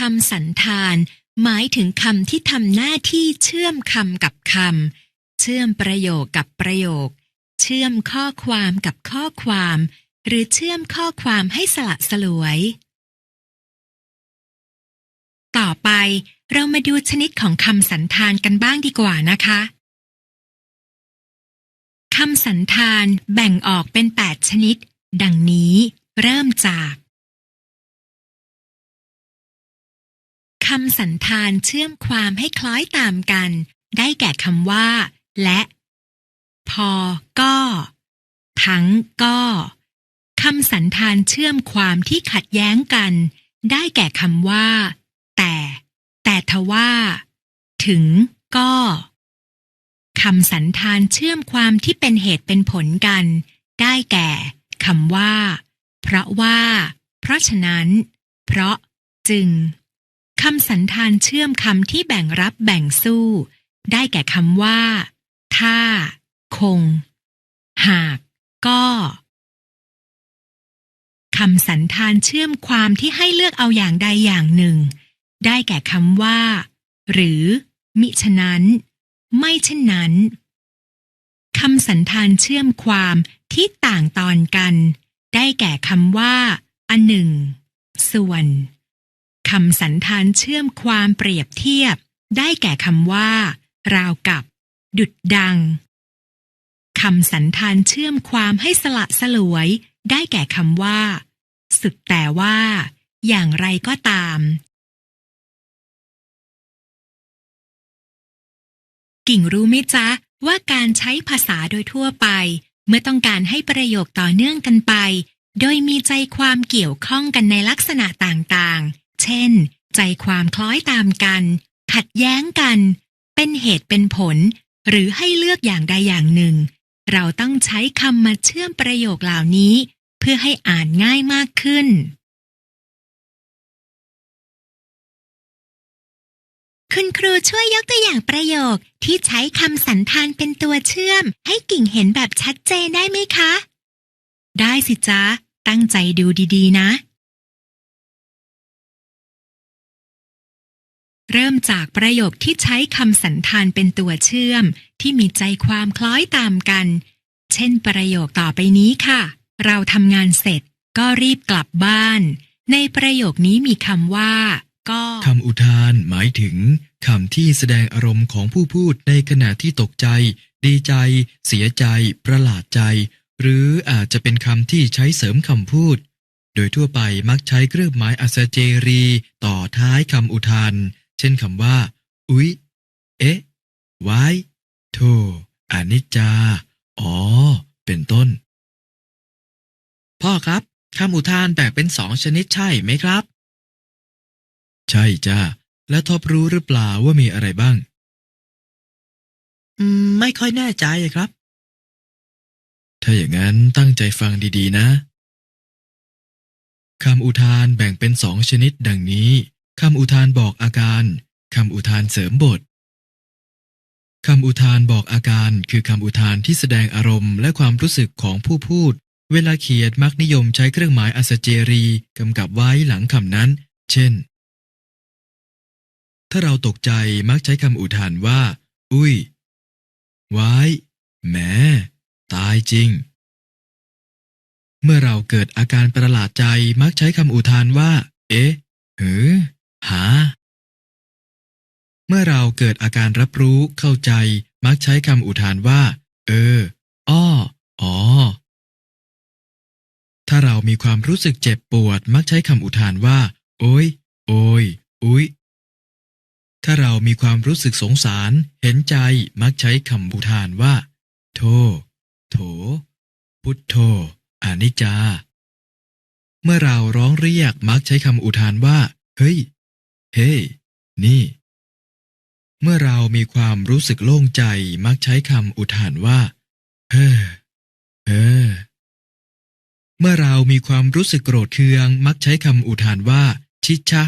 คำสันธาน หมายถึงคำที่ทำหน้าที่เชื่อมคำกับคำ เชื่อมประโยคกับประโยค เชื่อมข้อความกับข้อความ หรือเชื่อมข้อความให้สละสลวย ต่อไปเรามาดูชนิดของคำสันธานกันบ้างดีกว่านะคะคำสันธานแบ่งออกเป็น 8 ชนิด ดังนี้ เริ่มจาก คำสันธานเชื่อมความให้คล้อยตามกัน ได้แก่คำว่า และ พอก็ ทั้งก็คำสันธานเชื่อมความที่ขัดแย้งกัน ได้แก่คำว่า แต่ แต่ทว่า ถึงก็คำสันธานเชื่อมความที่เป็นเหตุเป็นผลกัน ได้แก่คำว่า เพราะว่า เพราะฉะนั้น เพราะจึง คำสันธานเชื่อมคำที่แบ่งรับแบ่งสู้ ได้แก่คำว่า ถ้า คง หาก ก็คำสันธานเชื่อมความที่ให้เลือกเอาอย่างใดอย่างหนึ่ง ได้แก่คำว่า หรือ มิฉะนั้น ไม่เช่นนั้นคำสันธานเชื่อมความที่ต่างตอนกัน ได้แก่คำว่า อันหนึ่ง ส่วน คำสันธานเชื่อมความเปรียบเทียบ ได้แก่คำว่า ราวกับ ดุดดังคำสันธานเชื่อมความให้สละสลวย ได้แก่คำว่า สุดแต่ว่า อย่างไรก็ตาม กิ่งรู้ไหมจ๊ะ ว่าการใช้ภาษาโดยทั่วไป เมื่อต้องการให้ประโยคต่อเนื่องกันไป โดยมีใจความเกี่ยวข้องกันในลักษณะต่างๆ เช่น ใจความคล้อยตามกัน ขัดแย้งกัน เป็นเหตุเป็นผล หรือให้เลือกอย่างใดอย่างหนึ่ง เราต้องใช้คำมาเชื่อมประโยคเหล่านี้ เพื่อให้อ่านง่ายมากขึ้น คุณครูช่วยยกตัวอย่างประโยคที่ใช้คำสันธานเป็นตัวเชื่อม ให้กิ่งเห็นแบบชัดเจนได้ไหมคะ ได้สิจ๊ะ ตั้งใจดูดีๆนะ เริ่มจากประโยคที่ใช้คำสันธานเป็นตัวเชื่อม ที่มีใจความคล้อยตามกัน เช่นประโยคต่อไปนี้ค่ะ เราทำงานเสร็จ ก็รีบกลับบ้าน ในประโยคนี้มีคำว่า ก็คำอุทานหมายถึงคำที่แสดงอารมณ์ของผู้พูดในขณะที่ตกใจ ดีใจ เสียใจ ประหลาดใจ หรืออาจจะเป็นคำที่ใช้เสริมคำพูด โดยทั่วไปมักใช้เครื่องหมายอัศเจรี ต่อท้ายคำอุทาน เช่นคำว่า อุ๊ย เอ๊ะไว้โธอนิจจา อ๋อ เป็นต้น พ่อครับคำอุทานแบ่งเป็นสองชนิดใช่ไหมครับ ใช่จ้าและทบรู้หรือเปล่าว่ามีอะไรบ้าง อืม ไม่ค่อยแน่ใจครับ ถ้าอย่างนั้นตั้งใจฟังดีๆนะคำอุทานแบ่งเป็นสองชนิดดังนี้ คำอุทานบอกอาการคำอุทานเสริมบทคำอุทานบอกอาการคือคำอุทานที่แสดงอารมณ์และความรู้สึกของผู้พูด เวลาเขียนมักนิยมใช้เครื่องหมายอัศเจรีกำกับไว้หลังคำนั้น เช่น ถ้าเราตกใจมักใช้คำอุทานว่า อุ้ย ไว้ แหม ตายจริง เมื่อเราเกิดอาการประหลาดใจมักใช้คำอุทานว่า เอ๊ะ หือ หา เมื่อเราเกิดอาการรับรู้เข้าใจ มักใช้คำอุทานว่า เออ อ้อ อ๋อ ถ้าเรามีความรู้สึกเจ็บปวด มักใช้คำอุทานว่า โอ้ย โอ้ย อุ๊ยถ้าเรามีความรู้สึกสงสาร เห็นใจ มักใช้คำอุทานว่า โท โถ พุทโธอนิจจา เมื่อเราร้องเรียกมักใช้คำอุทานว่า เฮ้ย เฮ้นี่ เมื่อเรามีความรู้สึกโล่งใจมักใช้คำอุทานว่า เฮ้อเฮ้อเมื่อเรามีความรู้สึกโกรธเคือง มักใช้คำอุทานว่า ชิชะ